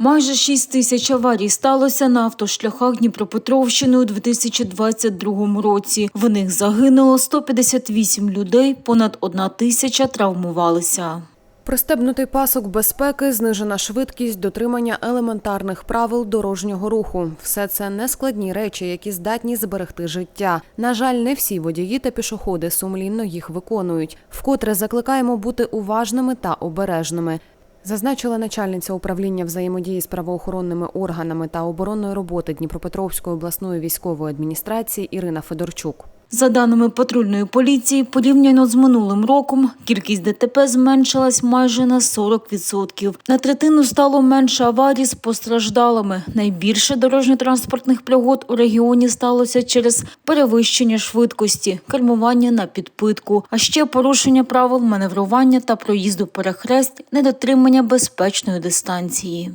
Майже 6 тисяч аварій сталося на автошляхах Дніпропетровщини у 2022 році. В них загинуло 158 людей, понад одна тисяча травмувалися. Пристебнутий пасок безпеки, знижена швидкість, дотримання елементарних правил дорожнього руху – все це нескладні речі, які здатні зберегти життя. На жаль, не всі водії та пішоходи сумлінно їх виконують. Вкотре закликаємо бути уважними та обережними. Зазначила начальниця управління взаємодії з правоохоронними органами та оборонної роботи Дніпропетровської обласної військової адміністрації Ірина Федорчук. За даними патрульної поліції, порівняно з минулим роком кількість ДТП зменшилась майже на 40%. На третину стало менше аварій з постраждалими. Найбільше дорожньо-транспортних пригод у регіоні сталося через перевищення швидкості, кермування на підпитку, а ще порушення правил маневрування та проїзду перехрест, недотримання безпечної дистанції.